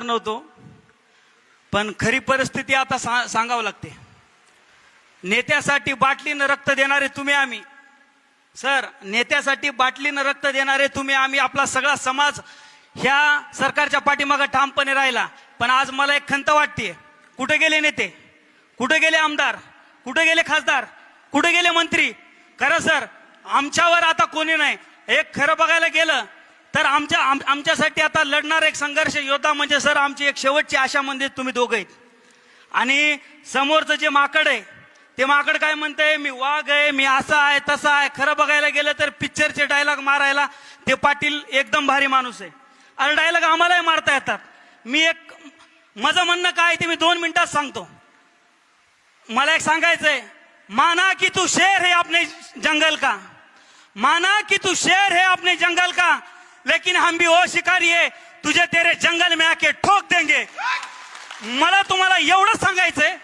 बोलणार नव्हतो. पण खरी परिस्थिती आता सा सांगावं लागते. नेत्यासाठी बाटलीनं रक्त देणारे तुम्ही आम्ही. सर नेत्यासाठी बाटलीनं रक्त देणारे तुम्ही आम्ही. आपला सगळा समाज ह्या सरकारच्या पाठीमागं ठामपणे राहिला. पण आज मला एक खंत वाटते कुठे गेले नेते? कुठे गेले आमदार? कुठे गेले खासदार? कुठे गेले मंत्री? खरं सर आमच्यावर आता कोणी नाही. एक खरं बघायला गेलं तर आमच्या आम- आमच्यासाठी आता लढणार एक संघर्ष योद्धा म्हणजे सर आमची एक शेवटची आशा म्हणजे तुम्ही दोघं आहेत आणि समोरचं जे माकड आहे ते माकड काय म्हणतंय? मी वाघ आहे मी असा आहे तसा आहे. खरं बघायला गेलं तर पिक्चरचे डायलॉग मारायला ते पाटील एकदम भारी माणूस आहे. अरे डायलॉग आम्हालाही मारता येतात. मी एक माझं म्हणणं काय ते मी दोन मिनिटात सांगतो. मला एक सांगायचंय माना की तू शेर है अपने जंगल का? माना की तू शेर है अपने जंगल का? लेकिन हम भी वो शिकारी है। तुझे तेरे जंगल में आके ठोक देंगे। मला तुम्हाला एवढंच सांगायचंय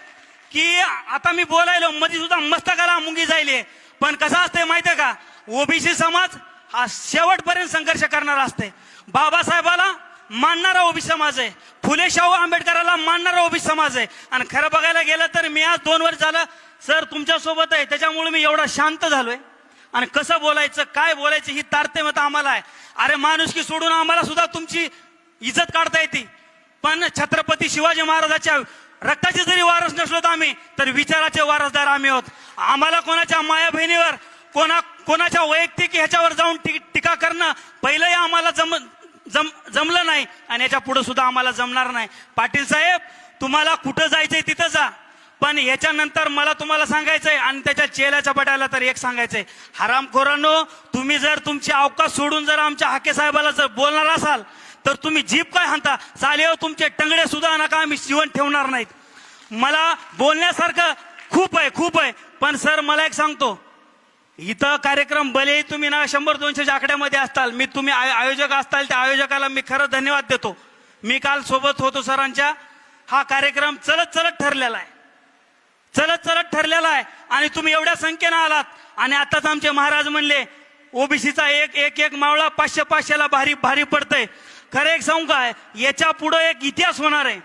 की आता मी बोलायलो मध्ये सुद्धा मस्तकाला मुंगी जायले पण कसं असतंय माहितीये का? ओबीसी समाज हा शेवटपर्यंत संघर्ष करणारा असते बाबासाहेबाला मानणारा ओबीसी समाज आहे. फुले शाहू आंबेडकराला मानणारा ओबीसी समाज आहे. आणि खरं बघायला गेलं तर मी आज दोन वर्ष झालं सर तुमच्यासोबत आहे. त्याच्यामुळे मी एवढा शांत झालोय. आणि कसं बोलायचं काय बोलायचं ही तारतम्यता आम्हाला आहे. अरे माणुसकी सोडून आम्हाला सुद्धा तुमची इज्जत काढता येते. पण छत्रपती शिवाजी महाराजाच्या रक्ताचे जरी वारस नसलो आम्ही तर विचाराचे वारसदार आम्ही आहोत. आम्हाला कोणाच्या माया बहिणीवर कोणा कोणाच्या वैयक्तिक ह्याच्यावर जाऊन टी- टीका करणं पहिलंही आम्हाला जम जम जमलं नाही आणि याच्यापुढे सुद्धा आम्हाला जमणार नाही. पाटील साहेब तुम्हाला कुठं जायचंय तिथं जा. पण याच्यानंतर मला तुम्हाला सांगायचंय आणि त्याच्या चेल्याच्या पटायला तर एक सांगायचंय. हरामखोरांनो तुम्ही जर तुमची अवकाश सोडून जर आमच्या हाके साहेबाला जर बोलणार असाल तर तुम्ही जीप काय हाणता? चालेव तुमचे टंगडे सुद्धा नका आम्ही जीवन ठेवणार नाहीत. मला बोलण्यासारखं खूप आहे खूप आहे. पण सर मला एक सांगतो. इथं कार्यक्रम भलेही तुम्ही ना शंभर दोनशेच्या आकड्यामध्ये असताल मी तुम्ही आय- आयोजक असताल त्या आयोजकाला मी खरं धन्यवाद देतो. मी काल सोबत होतो सरांच्या. हा कार्यक्रम चलत चलत ठरलेला आहे. चलत चलत ठरलेला आहे. आणि तुम्ही एवढ्या संख्येनं आलात. आणि आताच आमचे महाराज म्हणले ओबीसीचा एक एक एक मावळा पाचशे पाचशेला भारी भारी पडतंय. खरं एक सांगू काय? याच्या पुढं एक इतिहास होणार आहे.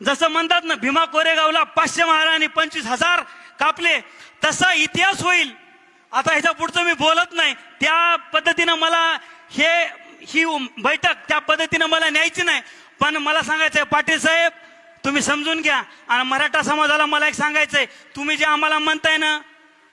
जसं म्हणतात ना भीमा कोरेगावला पाचशे महाराणी पंचवीस हजार कापले तसा इतिहास होईल. आता ह्याच्या पुढचं मी बोलत नाही. त्या पद्धतीनं मला हे ही बैठक त्या पद्धतीनं मला न्यायची नाही. पण मला सांगायचंय पाटील साहेब तुम्ही समजून घ्या. आणि मराठा समाजाला मला एक सांगायचंय. तुम्ही जे आम्हाला म्हणताय ना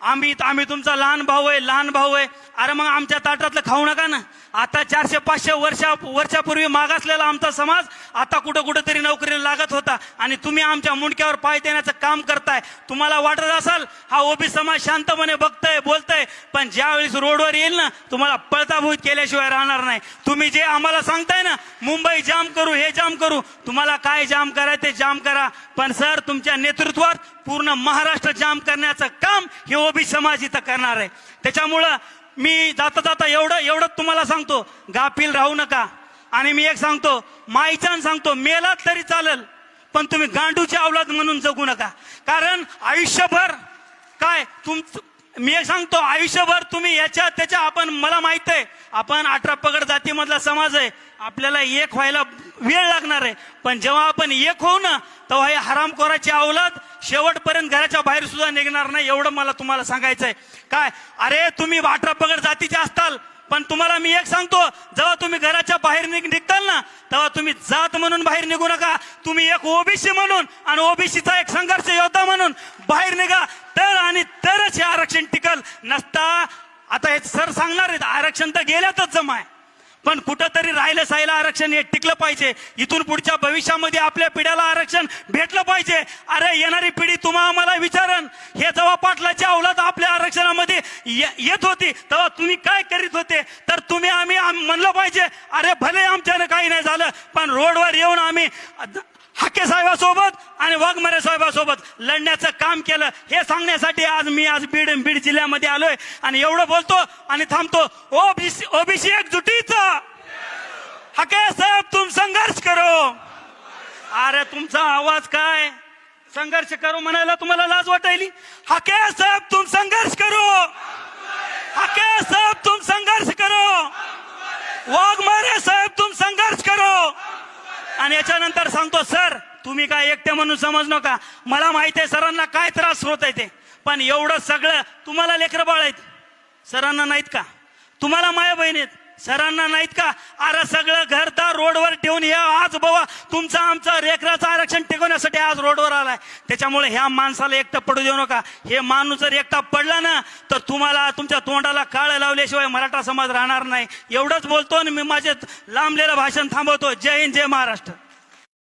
आम्ही आम्ही तुमचा लहान भाऊ आहे लहान भाऊ आहे. अरे मग आमच्या ताटातलं खाऊ नका ना. आता चारशे पाचशे वर्षा वर्षापूर्वी मागासलेला आमचा समाज आता कुठं कुठं तरी नोकरीला लागत होता. आणि तुम्ही आमच्या मुंडक्यावर पाय देण्याचं काम करताय. तुम्हाला वाटत असाल हा ओबी समाज शांतपणे बघतय बोलतय. पण ज्यावेळेस रोडवर येईल ना तुम्हाला पळताभूत केल्याशिवाय राहणार नाही. तुम्ही जे आम्हाला सांगताय ना मुंबई जाम करू हे जाम करू तुम्हाला काय जाम कराय ते जाम करा. पण सर तुमच्या नेतृत्वात पूर्ण महाराष्ट्र जाम करण्याचं काम हे ओबी समाज इथं करणार आहे. त्याच्यामुळं मी जाता जाता एवढं एवढं तुम्हाला सांगतो गाफील राहू नका. आणि मी एक सांगतो माईचान सांगतो मेलात तरी चालेल पण तुम्ही गांडूची अवलाद म्हणून जगू नका. कारण आयुष्यभर काय तुम मी एक सांगतो आयुष्यभर तुम्ही याच्या त्याच्या आपण मला माहीत आहे आपण अठरा पगड जातीमधला समाज आहे आपल्याला एक व्हायला वेळ लागणार आहे. पण जेव्हा आपण एक होऊ ना तेव्हा हे हरामखोराची अवलाद शेवटपर्यंत घराच्या बाहेर सुद्धा निघणार नाही एवढं मला तुम्हाला सांगायचं आहे. काय? अरे तुम्ही वाटरा पगड जातीचे असताल पण तुम्हाला मी एक सांगतो जेव्हा तुम्ही घराच्या बाहेर निघ निघताल ना तेव्हा तुम्ही जात म्हणून बाहेर निघू नका. तुम्ही एक ओबीसी म्हणून आणि ओबीसीचा एक संघर्ष योद्धा म्हणून बाहेर निघा. तर आणि तरच हे आरक्षण टिकल नसता. आता हे सर सांगणार आहेत आरक्षण तर गेल्यातच जमा आहे. पण कुठंतरी राहिलं सायला आरक्षण हे टिकलं पाहिजे. इथून पुढच्या भविष्यामध्ये आपल्या पिढ्याला आरक्षण भेटलं पाहिजे. अरे येणारी पिढी तुम्हा आम्हाला विचारण. हे जेव्हा पाटलाची अवलाद आपल्या आरक्षणामध्ये ये- येत होती तेव्हा तुम्ही काय करीत होते? तर तुम्ही आम्ही आम- म्हणलं पाहिजे अरे भले आमच्यानं काही नाही झालं पण रोडवर येऊन आम्ही हक्के साहेबासोबत आणि वाघमारे साहेबासोबत लढण्याचं काम केलं. हे सांगण्यासाठी आज मी आज बीड बीड जिल्ह्यामध्ये आलोय आणि एवढं बोलतो आणि थांबतो. ओबीसी ओबीसी एकजुटीचा. हके साहेब तुम संघर्ष करो. अरे तुमचा आवाज काय? संघर्ष करो म्हणायला तुम्हाला लाज वाटायली? हके साहेब तुम संघर्ष करो. हाके साहेब तुम संघर्ष करो. वाघमारे साहेब तुम आणि याच्यानंतर सांगतो सर तुम्ही काय एकटे म्हणून समज नका. मला माहिती आहे सरांना काय त्रास होत आहे ते. पण एवढं सगळं तुम्हाला लेकरं बाळ आहेत. सरांना नाहीत का? तुम्हाला माया बहीण आहेत. सरांना नाहीत का? अरे सगळं घरदार रोडवर ठेवून या आज बाबा. तुमचा आमचं रेकराचं आरक्षण टिकवण्यासाठी आज रोडवर आलाय. त्याच्यामुळे ह्या माणसाला एकटा पडू देऊ नका. हे माणूस जर एकटा पडला ना तर तुम्हाला तुमच्या तोंडाला काळ लावल्याशिवाय मराठा समाज राहणार नाही. एवढंच बोलतो आणि मी माझे लांबलेलं भाषण थांबवतो. जय हिंद जय महाराष्ट्र.